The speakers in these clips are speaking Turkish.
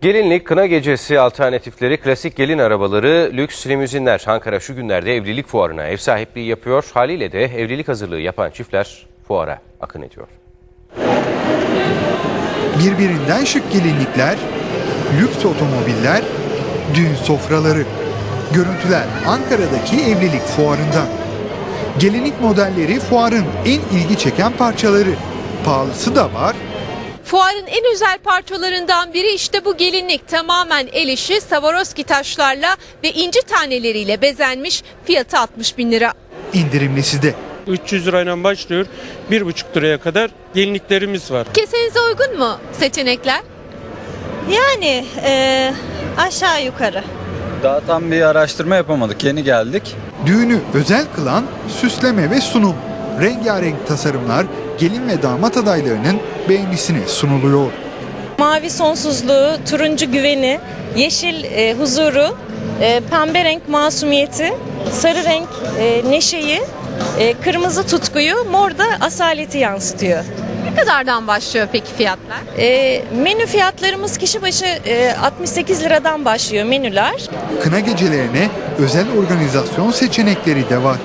Gelinlik, kına gecesi alternatifleri, klasik gelin arabaları, lüks limuzinler. Ankara şu günlerde evlilik fuarına ev sahipliği yapıyor. Haliyle de evlilik hazırlığı yapan çiftler fuara akın ediyor. Birbirinden şık gelinlikler, lüks otomobiller, düğün sofraları. Görüntüler Ankara'daki evlilik fuarında. Gelinlik modelleri fuarın en ilgi çeken parçaları. Pahalısı da var, Fuarın en özel parçalarından biri işte bu gelinlik. Tamamen el işi Swarovski taşlarla ve inci taneleriyle bezenmiş. Fiyatı 60 bin lira. indirimlisi de. 300 lirayla başlıyor. 1,5 liraya kadar gelinliklerimiz var. Kesenize uygun mu seçenekler? Yani eee, aşağı yukarı. Daha tam bir araştırma yapamadık. Yeni geldik. Düğünü özel kılan süsleme ve sunum. Rengarenk tasarımlar gelin ve damat adaylarının beğenisine sunuluyor. Mavi sonsuzluğu, turuncu güveni, yeşil e, huzuru, e, pembe renk masumiyeti, sarı renk e, neşeyi, e, kırmızı tutkuyu, mor da asaleti yansıtıyor. Ne kadardan başlıyor peki fiyatlar? E, menü fiyatlarımız kişi başı e, 68 liradan başlıyor menüler. Kına gecelerine özel organizasyon seçenekleri de var.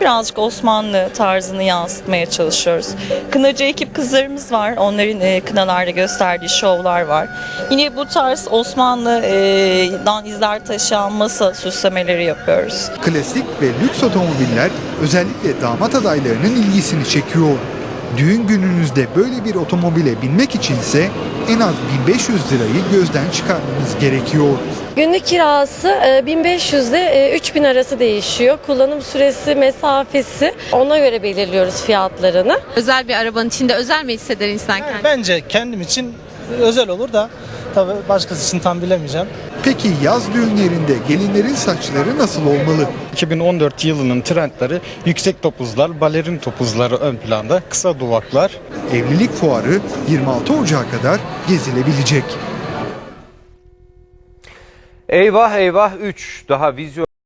Birazcık Osmanlı tarzını yansıtmaya çalışıyoruz. Kınacı ekip kızlarımız var. Onların e, kınalarda gösterdiği şovlar var. Yine bu tarz Osmanlı'dan izler taşıyan masa süslemeleri yapıyoruz. Klasik ve lüks otomobiller özellikle damat adaylarının ilgisini çekiyor. Düğün gününüzde böyle bir otomobile binmek içinse en az 1500 lirayı gözden çıkarmanız gerekiyor. Günlük kirası e, 1500 ile e, 3000 arası değişiyor. Kullanım süresi, mesafesi ona göre belirliyoruz fiyatlarını. Özel bir arabanın içinde özel mi hisseder insan kendini? Bence kendim için özel olur da tabii başkası için tam bilemeyeceğim. Peki yaz düğünlerinde gelinlerin saçları nasıl olmalı? 2014 yılının trendleri yüksek topuzlar, balerin topuzları ön planda, kısa duvaklar, Evlilik fuarı 26 Ocağı kadar gezilebilecek. Eyvah eyvah 3 daha vizyon